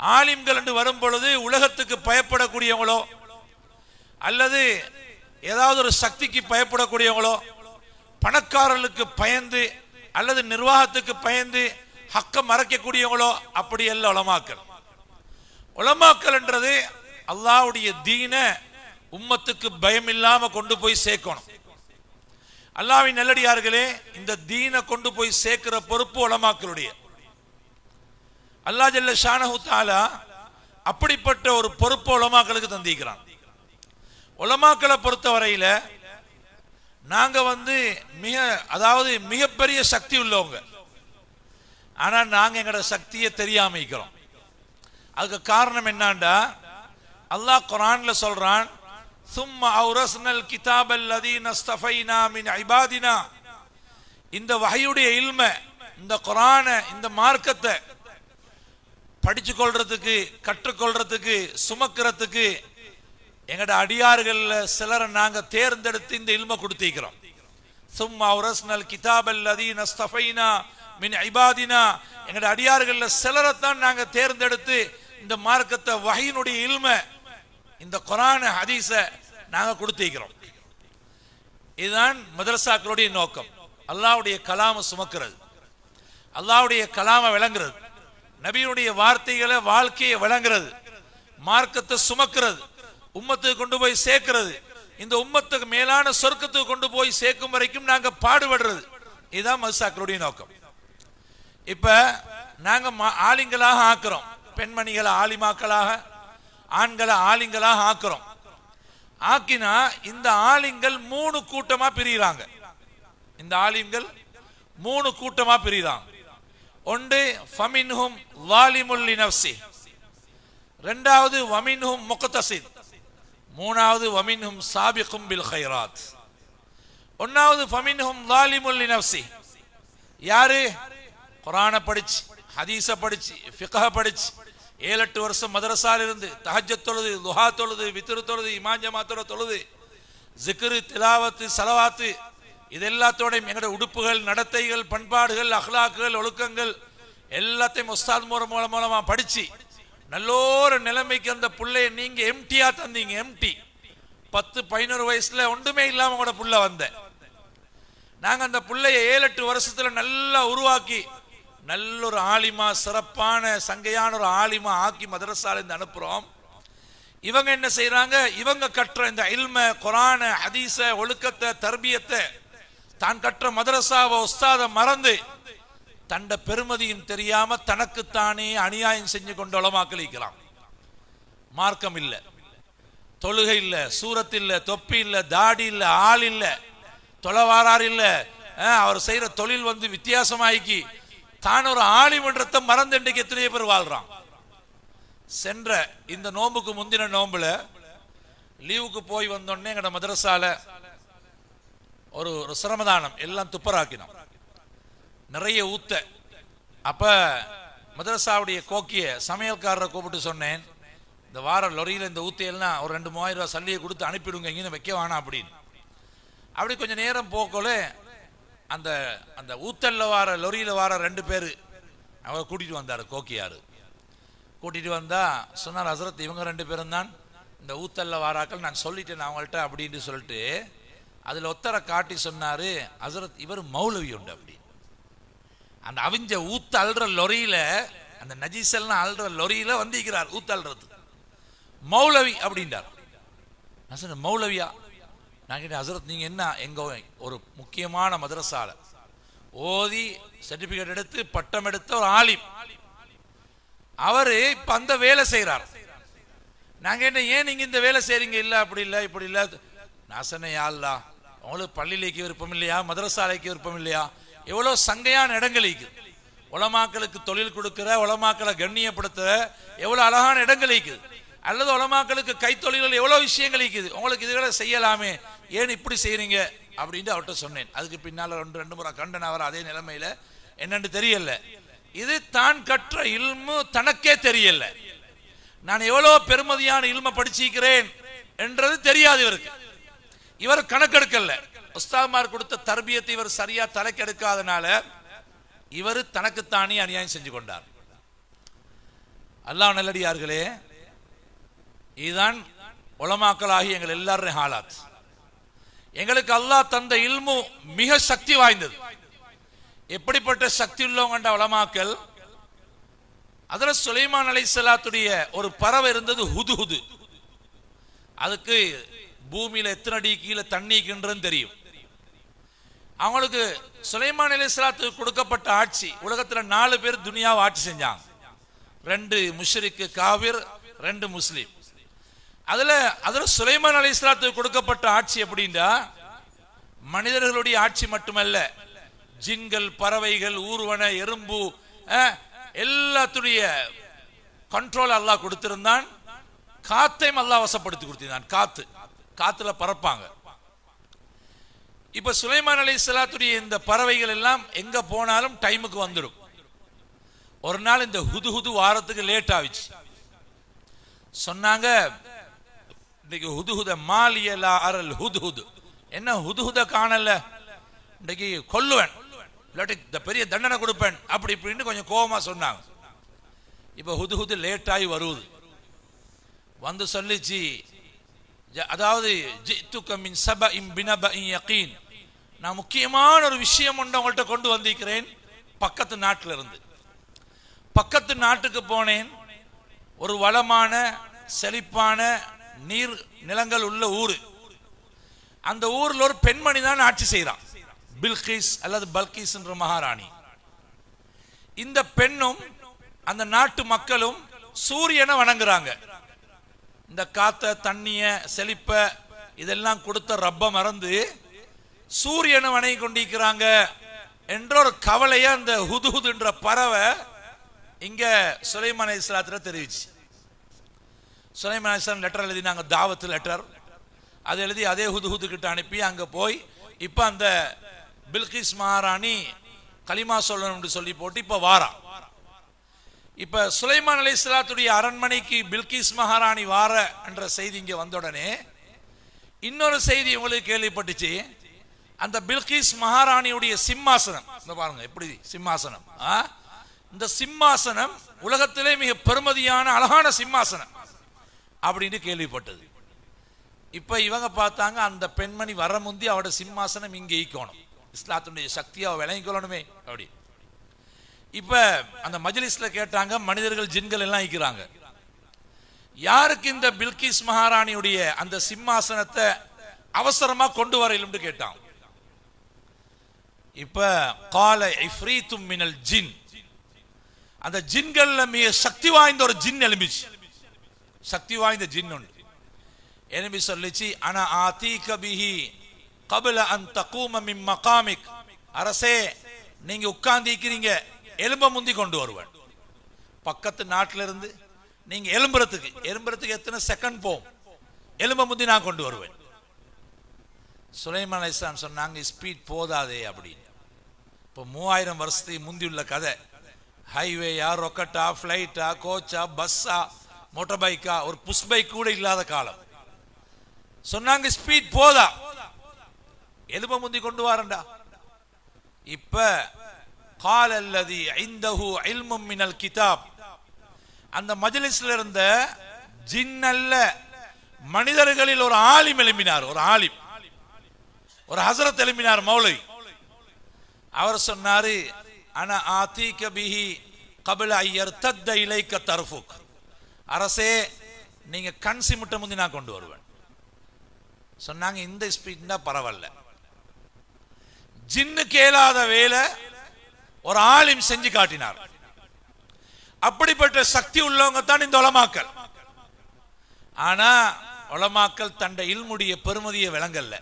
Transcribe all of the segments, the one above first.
ஆலிம்கள் என்று வரும் பொழுது உலகத்துக்கு பயப்படக்கூடியவங்களோ அல்லது ஏதாவது ஒரு சக்திக்கு பயப்படக்கூடியவங்களோ பணக்காரர்களுக்கு பயந்து அல்லது நிர்வாகத்துக்கு பயந்து ஹக்க மறைக்கக்கூடியவங்களோ அப்படி அல்ல உலமாக்கள் உலமாக்கல் என்றது அல்லாஹ்வுடைய தீன உம்மத்துக்கு பயம் இல்லாம கொண்டு போய் சேர்க்கணும். அல்லாவின் நல்லடியார்களே இந்த தீனை கொண்டு போய் சேர்க்கிற பொறுப்பு உலமாக்களுடைய. அல்லாஹ் ஜல்ல ஷானஹு தாலா அப்படிப்பட்ட ஒரு பொறுப்பு உலமாக்களுக்கு தந்திக்கிறான் உலமாக்களை பொறுத்த வரையில் நாங்கள் வந்து மிக அதாவது மிகப்பெரிய சக்தி உள்ளவங்க. ஆனால் நாங்கள் எங்களோட சக்தியை தெரியாமல் இருக்கிறோம். அதுக்கு காரணம் என்னண்டா? அல்லாஹ் குரான்ல சொல்றான் சும்மா அவுரஸ்னல் கிதாப் அல்லதீன ஸ்தஃபைனா மின் இபாதினா இந்த வகையுடைய இல்மை இந்த குரானை இந்த மார்க்கத்தை படிச்சு கொள்றதுக்கு கற்றுக்கொள்றதுக்கு சுமக்கிறதுக்கு எங்கட அடியார்கள்ல சிலரை நாங்க தேர்ந்தெடுத்து இந்த இல்ம கொடுத்திருக்கிறோம் சும்மா உரஸ்னல் கிதாப் அல்லதீன ஸ்தஃபைனா மின் ஐபாதினா. எங்கட அடியார்கள்ல சிலரை தான் நாங்க தேர்ந்தெடுத்து இந்த மார்க்கத்தை வகையினுடைய இல்ம இந்த கொரான ஹதீஸ நாங்க கொடுத்திருக்கிறோம் இதுதான் மதரசாக்களுடைய நோக்கம். அல்லாவுடைய கலாம சுமக்கிறது. அல்லாவுடைய கலாம விளங்குறது. நபியுடைய வார்த்தைகளை வாழ்க்கையை வழங்குறது. மார்க்கத்தை சுமக்கிறது. உம்மத்துக்கு கொண்டு போய் சேர்க்கிறது. இந்த உம்மத்துக்கு மேலான சொர்க்கத்துக்கு கொண்டு போய் சேர்க்கும் வரைக்கும் நாங்க பாடுபடுறது. இதுதான் மதுசாக்களுடைய நோக்கம். இப்ப நாங்க மா- ஆக்குறோம். பெண்மணிகளை ஆலிமாக்களாக ஆண்களை ஆளிங்களாக ஆக்குறோம். ஆக்கினா இந்த ஆலிங்கள் மூணு கூட்டமா பிரிகிறாங்க இந்த ஆலிங்கள் மூணு கூட்டமா பிரிகிறாங்க ஒன்று ஃபமின்ஹும் வாலிமுல்லி நஃப்சி ரெண்டாவது வமின்ஹும் முக்தசித் மூணாவது வமின்ஹும் சாபிக்கும் பில் ஹைராத் ஒன்னாவது ஃபமின்ஹும் வாலிமுல்லி நஃப்சி யாரு? குரானை படிச்சு ஹதீச படிச்சு ஃபிகஹ படிச்சு ஏழு எட்டு வருஷம் மதரசால இருந்து தஹஜத் தொழுது லுஹா தொழுது வித்ரு தொழுது இமாஞ்சமா ஜமாத்தோட தொழுது ஜிக்ரு திலாவத்து சலவாத்து இது எல்லாத்தோடையும் எங்களோட உடுப்புகள் நடத்தைகள் பண்பாடுகள் அஹ்லாக்குகள் ஒழுக்கங்கள் எல்லாத்தையும் உஸ்தாத் மூலம் மூலம் மூலமாக படித்து நல்லோரு நிலைமைக்கு அந்த பிள்ளைய நீங்கள் எம்டியாக தந்தீங்க எம்டி பத்து பதினோரு வயசில் ஒன்றுமே இல்லாமல் கூட புள்ள வந்தேன். நாங்கள் அந்த பிள்ளைய ஏழு எட்டு வருஷத்தில் நல்லா உருவாக்கி நல்ல ஒரு ஆலிமா சிறப்பான சங்கையான ஒரு ஆலிமா ஆக்கி மதரசாலேருந்து இருந்து இவங்க என்ன செய்கிறாங்க இவங்க கற்ற இந்த இல்ம குரான ஹதீஸ ஒழுக்கத்தை தர்பியத்தை தான் கற்ற மதரசாவை உஸ்தாத மறந்து தண்ட பெருமதியும் தெரியாம தனக்குத்தானே அநியாயம் செஞ்சு கொண்டு உளமாக்களிக்கலாம் மார்க்கம் இல்லை. தொழுகை இல்ல சூரத் இல்ல தொப்பி இல்ல தாடி இல்ல ஆள் இல்ல தொலைவாரார் இல்ல. அவர் செய்யற தொழில் வந்து வித்தியாசமாக்கி தான் ஒரு ஆளிமன்றத்தை மறந்து இன்றைக்கு எத்தனையோ பேர் வாழ்றான். சென்ற இந்த நோம்புக்கு முந்தின நோம்புல லீவுக்கு போய் வந்தோடனே எங்கட மதரசால ஒரு ஒரு சிரமதானம். எல்லாம் துப்பராக்கினோம். நிறைய ஊத்த. அப்ப மதரசாவுடைய கோக்கிய சமையல்காரரை கூப்பிட்டு சொன்னேன் இந்த வார லொரியில் இந்த ஊத்தையெல்லாம் ஒரு ரெண்டு மூவாயிரம் ரூபாய் சல்லியை கொடுத்து அனுப்பிடுங்க இங்கே வைக்க வேணாம் அப்படின்னு. அப்படி கொஞ்சம் நேரம் போக்கோல அந்த அந்த ஊத்தல்ல வார லொரியில் வார ரெண்டு பேர் அவர் கூட்டிட்டு வந்தார் கோக்கியார். கூட்டிட்டு வந்தா சொன்னார் ஹசரத் இவங்க ரெண்டு பேரும் தான் இந்த ஊத்தல்ல வாராக்கள் நான் சொல்லிட்டேன் அவங்கள்ட்ட அப்படின்னு சொல்லிட்டு அதில் ஒத்தரை காட்டி சொன்னார் ஹசரத் இவர் மௌலவி உண்டு அப்படி அந்த அவிஞ்ச ஊத்து அல்ற லொரியில அந்த நஜீசல்லாம் அல்ற லொரியில வந்திருக்கிறார் ஊத்து அல்றது. மௌலவி அப்படின்றார். நான் சொன்னேன் மௌலவியா? நான் கேட்டேன் ஹசரத் நீங்க என்ன எங்கள் ஒரு முக்கியமான மதரசால? ஓதி சர்டிஃபிகேட் எடுத்து பட்டம் எடுத்த ஒரு ஆலிம். அவர் இப்போ அந்த வேலை செய்கிறார் நான் கேட்டேன் ஏன் நீங்கள் இந்த வேலை செய்கிறீங்க இல்லை அப்படி இல்லை இப்படி இல்லை? நான் சொன்னேன் யா அவங்களுக்கு பள்ளியிலேக்கு விருப்பம் இல்லையா? மதரசாலைக்கு விருப்பம் இல்லையா? எவ்வளோ சங்கையான இடங்களுக்கு உலமாக்களுக்கு தொழில் கொடுக்குற உலமாக்களை கண்ணியப்படுத்துகிற எவ்வளோ அழகான இடங்களுக்கு அல்லது உலமாக்களுக்கு கைத்தொழில்கள் எவ்வளோ விஷயங்கள் இருக்குது உங்களுக்கு இதுகளை செய்யலாமே. ஏன் இப்படி செய்கிறீங்க அப்படின்ட்டு அவர்கிட்ட சொன்னேன். அதுக்கு பின்னால் ரெண்டு ரெண்டு முறை கண்டன் அவர் அதே நிலைமையில். என்னன்னு தெரியல. இது தான் கற்ற இல்மு தனக்கே தெரியல. நான் எவ்வளோ பெருமதியான இல்மை படிச்சிருக்கிறேன் என்றது தெரியாது இவருக்கு. இவர் கணக்கெடுக்கல. உஸ்தாமார் கொடுத்த தர்பியத்தை இவர் சரியா தலைக்கெடுக்காதனால இவர் தனக்குத்தானே அநியாயம் செஞ்சு கொண்டார். அல்லாஹ் நல்லடியார்களே இதுதான் உளமாக்கலாகி எங்கள் எல்லாரும் ஹாலாத். எங்களுக்கு அல்லாஹ் தந்த இல்மு மிக சக்தி வாய்ந்தது. எப்படிப்பட்ட சக்தி உள்ளவங்கண்ட உளமாக்கல் அதில் சுலைமான் அலைஹிஸ்ஸலாத்துடைய ஒரு பறவை இருந்தது ஹுதுஹுது. அதுக்கு பூமியில எத்தனை அடி கீழே தண்ணிக்குன்றது தெரியும். அவங்களுக்கு சுலைமான் அலைஹிஸ்ஸலாத்துக்கு கொடுக்கப்பட்ட ஆட்சி உலகத்துல நாலு பேர் துனியாவை ஆட்சி செஞ்சாங்க. ரெண்டு முஷ்ரிக்கு காவிர் ரெண்டு முஸ்லீம். அதுல அதுல சுலைமான் அலைஹிஸ்ஸலாத்துக்கு கொடுக்கப்பட்ட ஆட்சி அப்படின்னா மனிதர்களுடைய ஆட்சி மட்டுமல்ல ஜிங்கல் பறவைகள் ஊர்வன எறும்பு எல்லாத்துடைய கண்ட்ரோல் அல்லாஹ் கொடுத்திருந்தான். காத்தையும் அல்லாஹ் வசப்படுத்தி கொடுத்திருந்தான். காத்து. காத்துல பறப்பாங்க. இப்ப சுலைமான் அலி இந்த பறவைகள் எல்லாம் எங்க போனாலும் டைமுக்கு வந்துடும் ஒரு நாள் இந்த ஹுது ஹுது வாரத்துக்கு லேட் ஆகிச்சு சொன்னாங்க இன்னைக்கு ஹுதுஹுத மாலியலா அரல் ஹுதுஹுது என்ன ஹுதுஹுத காணல? இன்னைக்கு கொல்லுவேன். இல்லாட்டி இந்த பெரிய தண்டனை கொடுப்பேன். அப்படி இப்படின்னு கொஞ்சம் கோபமா சொன்னாங்க. இப்போ ஹுதுஹுது லேட் ஆகி வருவது வந்து சொல்லிச்சு அதாவது ஜித்துக்க மின் சப இம் பினப இன் யகீன். நான் முக்கியமான ஒரு விஷயம் ஒன்று உங்கள்கிட்ட கொண்டு வந்திருக்கிறேன். பக்கத்து நாட்டில் இருந்து பக்கத்து நாட்டுக்கு போனேன். ஒரு வளமான செழிப்பான நீர் நிலங்கள் உள்ள ஊர். அந்த ஊர்ல ஒரு பெண்மணி தான் ஆட்சி செய்கிறான். பில்கிஸ் அல்லது பல்கிஸ் என்ற மகாராணி. இந்த பெண்ணும் அந்த நாட்டு மக்களும் சூரியனை வணங்குறாங்க. இந்த காத்த தண்ணிய செழிப்ப இதெல்லாம் கொடுத்த ரப்ப மறந்து சூரியனை வணங்கி கொண்டிருக்கிறாங்க என்ற ஒரு கவலைய அந்த ஹுதுஹுதுன்ற பறவை இங்க சுலைமான் இஸ்லாத்துல தெரிவிச்சு. சுலைமான் இஸ்லாம் லெட்டர் எழுதினாங்க தாவத்து லெட்டர் அது எழுதி அதே ஹுதுஹுது கிட்ட அனுப்பி அங்க போய் இப்ப அந்த பில்கிஸ் மகாராணி களிமா சொல்லணும்னு சொல்லி போட்டு இப்ப வாரான். இப்போ சுலைமான் அலி இஸ்லாத்துடைய அரண்மனைக்கு பில்கிஸ் மகாராணி வார என்ற செய்தி இங்கே வந்த உடனே இன்னொரு செய்தி உங்களுக்கு கேள்விப்பட்டுச்சு. அந்த பில்கிஸ் மகாராணியுடைய சிம்மாசனம். இந்த பாருங்க எப்படி சிம்மாசனம்? ஆ? இந்த சிம்மாசனம் உலகத்திலே மிக பெருமதியான அழகான சிம்மாசனம் அப்படின்னு கேள்விப்பட்டது. இப்போ இவங்க பார்த்தாங்க அந்த பெண்மணி வர முந்தி அவட சிம்மாசனம் இங்கே ஈக்கணும் இஸ்லாத்தினுடைய சக்தியை அவ விளங்கிக்கொள்ளணுமே அப்படி. இப்ப அந்த மஜ்லிஸ்ல கேட்டாங்க மனிதர்கள் ஜின்கள் எல்லாம் இருக்கிறாங்க யாருக்கு இந்த பில்கிஸ் மகாராணியுடைய அந்த சிம்மாசனத்தை அவசரமா கொண்டு வரையிலும் கேட்டான். இப்ப கால இஃப்ரீத்தும் மினல் ஜின். அந்த ஜின்கள்ல மிக சக்தி வாய்ந்த ஒரு ஜின் எலும்பிச்சு சக்தி வாய்ந்த ஜின் ஒன்று. எலும்பி சொல்லிச்சு ஆனா ஆதி கபிஹி கபில அந்த தகூம மின் மகாமிக். அரசே நீங்க உட்கார்ந்து இருக்கிறீங்க எலும்ப முந்தி கொண்டு வருவேன். பக்கத்து நாட்டில இருந்து நீங்க எலும்புறதுக்கு எலும்புறதுக்கு எத்தனை செகண்ட் போகும் எலும்ப முந்தி நான் கொண்டு வருவேன். சுலைமான் இஸ்லாம் சொன்னாங்க ஸ்பீட் போதாதே அப்படின்னு. இப்போ மூவாயிரம் வருஷத்துக்கு முந்தி உள்ள கதை ஹைவேயா ரொக்கட்டா ஃப்ளைட்டா கோச்சா பஸ்ஸா மோட்டர் பைக்கா ஒரு புஷ் பைக் கூட இல்லாத காலம். சொன்னாங்க ஸ்பீட் போதா? எலும்ப முந்தி கொண்டு வாரண்டா இப்ப கால் அல்லதி ஐந்தஹு இல்மும் மினல் கிதாப் அந்த மஜ்லிஸ்ல இருந்த ஜின் அல்ல மனிதர்களில் ஒரு ஆலிம் எழுப்பினார் ஒரு ஆலிம். ஒரு ஹசரத் எழுப்பினார் மௌலவி அவர் சொன்னாரு அன ஆதி பிஹி கபில ஐயர் தத்த இலைக்க தர்ஃபுக். அரசே நீங்க கண் சிமிட்ட முந்தி நான் கொண்டு வருவேன். சொன்னாங்க இந்த ஸ்பீட் தான் பரவாயில்ல. ஜின்னு கேளாத வேலை ஒரு ஆலிம் செஞ்சு காட்டினார். அப்படிப்பட்ட சக்தி உள்ளவங்க தான் இந்த உலமாக்கல் ஆனா உலமாக்கல் தண்ட இல்முடைய பெருமதியை விளங்கல்ல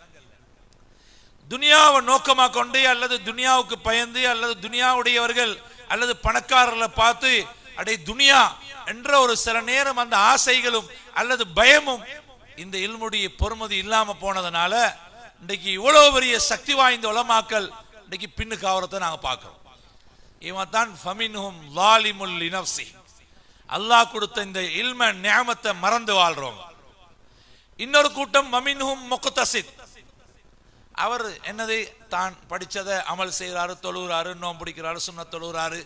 துனியாவை நோக்கமாக கொண்டு அல்லது துனியாவுக்கு பயந்து அல்லது துனியாவுடையவர்கள் அல்லது பணக்காரர்களை பார்த்து அடே துனியா என்ற ஒரு சில நேரம் அந்த ஆசைகளும் அல்லது பயமும் இந்த இல்முடைய பொறுமதி இல்லாம போனதுனால இன்றைக்கு இவ்வளவு பெரிய சக்தி வாய்ந்த உலமாக்கல் இன்றைக்கு பின்னுக்கு ஆவரத்தை நாங்கள் பார்க்கிறோம். இவன் தான் ஃபமின்ஹும் லாலிமுல் லினப்சி அல்லாஹ் கொடுத்த இந்த இல்ம நியமத்தை மறந்து வாழ்றவங்க இன்னொரு கூட்டம் மமின்ஹும் முக்தசித். அவர் என்னது? தான் படிச்சதை அமல் செய்கிறாரு தொழுகிறாரு நோம் பிடிக்கிறாரு சுண்ண தொழுகிறாரு.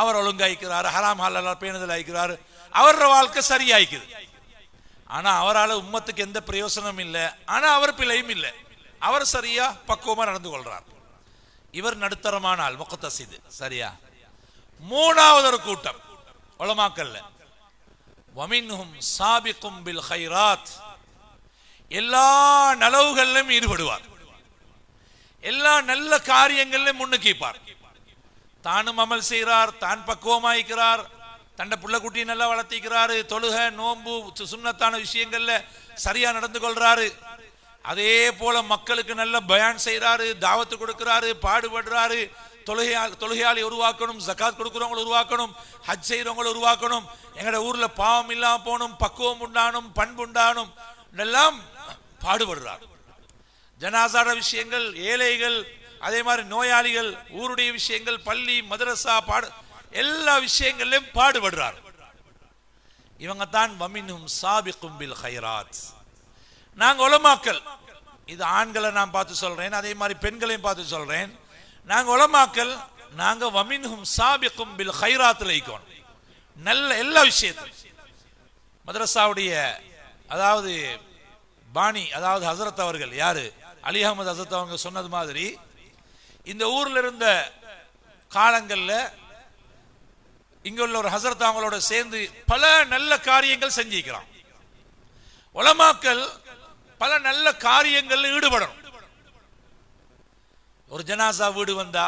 அவர் ஒழுங்காய்க்கிறாரு ஹராம் ஹலால் பேணுதல் ஆயிக்கிறாரு அவரோட வாழ்க்கை சரியாய்க்குது. ஆனால் அவரால் உம்மத்துக்கு எந்த பிரயோசனமும் இல்லை. ஆனால் அவர் பிழையும் இல்லை. அவர் சரியா பக்குவமாக நடந்து கொள்கிறார் இவர் நடுத்தரமான ஆள் முகத்தசிது. சரியா? மூணாவது ஒரு கூட்டம். உளமாக்கல்ல வமின்ஹும் சாபிக்கும் பில் ஹைராத் எல்லா நலவுகளிலும் ஈடுபடுவார். எல்லா நல்ல காரியங்களிலும் முன்னுக்கிப்பார். தானும் அமல் செய்கிறார் தான் பக்குவமாய்க்கிறார் தண்டை புள்ள குட்டியை நல்லா வளர்த்திக்கிறாரு தொழுக நோன்பு சுண்ணத்தான விஷயங்கள்ல சரியா நடந்து கொள்றாரு. அதே போல மக்களுக்கு நல்ல பயான் செய்கிறாரு தாவத்து கொடுக்கிறாரு பாடுபடுறாரு. தொழுகையால் தொழுகையாளி உருவாக்கணும் ஜக்காத் கொடுக்குறவங்களை உருவாக்கணும் ஹஜ் செய்கிறவங்களை உருவாக்கணும். எங்களோட ஊரில் பாவம் இல்லாம போகணும் பக்குவம் உண்டானும் பண்புண்டானும் எல்லாம் பாடுபடுறார் ஜனாசார விஷயங்கள் ஏழைகள் அதே மாதிரி நோயாளிகள் ஊருடைய விஷயங்கள் பள்ளி மதரசா பாடு எல்லா விஷயங்கள்லையும் பாடுபடுறார் இவங்க தான் வமினும் சாபிக்கும் பில் ஹைராத். நாங்கள் உலமாக்கல் இது ஆண்களை நான் பார்த்து சொல்றேன் அதே மாதிரி பெண்களையும் பார்த்து சொல்றேன். நாங்க உலமாக்கல் நாங்க வமின்ஹும் சாபிக்கும் பில் ஹைராத்தில் இருக்கோம் நல்ல எல்லா விஷயத்தையும் மதரசாவுடைய அதாவது பாணி அதாவது ஹசரத் அவர்கள் யாரு? அலி அகமது ஹசரத் அவங்க சொன்னது மாதிரி இந்த ஊர்ல இருந்த காலங்கள்ல இங்கே உள்ள ஒரு ஹசரத் அவங்களோட சேர்ந்து பல நல்ல காரியங்கள் செஞ்சிருக்கிறான். உலமாக்கள் பல நல்ல காரியங்களில் ஈடுபடணும். ஒரு ஜனாசா வீடு வந்தா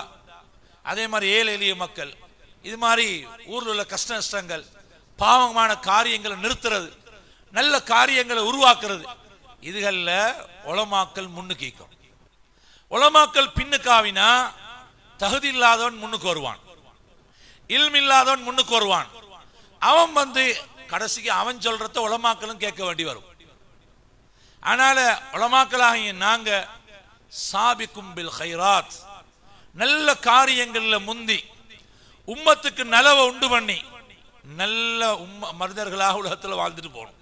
அதே மாதிரி ஏழை எளிய மக்கள் இது மாதிரி ஊர்ல உள்ள கஷ்ட நஷ்டங்கள் பாவமான காரியங்களை நிறுத்துறது நல்ல காரியங்களை உருவாக்குறது இதுகள்ல உலமாக்கள் முன்னுக்கிக்கும் உளமாக்கல் பின்னுக்காவினா தகுதி இல்லாதவன் முன்னுக்கு வருவான் இல்ம் இல்லாதவன் முன்னுக்கு வருவான் அவன் வந்து கடைசிக்கு அவன் சொல்றத உளமாக்கலும் கேட்க வேண்டி வரும். அதனால உலமாக்களாகிய நாங்க சாபிக்கும் பில் ஹைராத் நல்ல காரியங்கள்ல முந்தி உம்மத்துக்கு நலவை உண்டு பண்ணி நல்ல உம்ம மனிதர்களாக உலகத்தில் வாழ்ந்துட்டு போகணும்.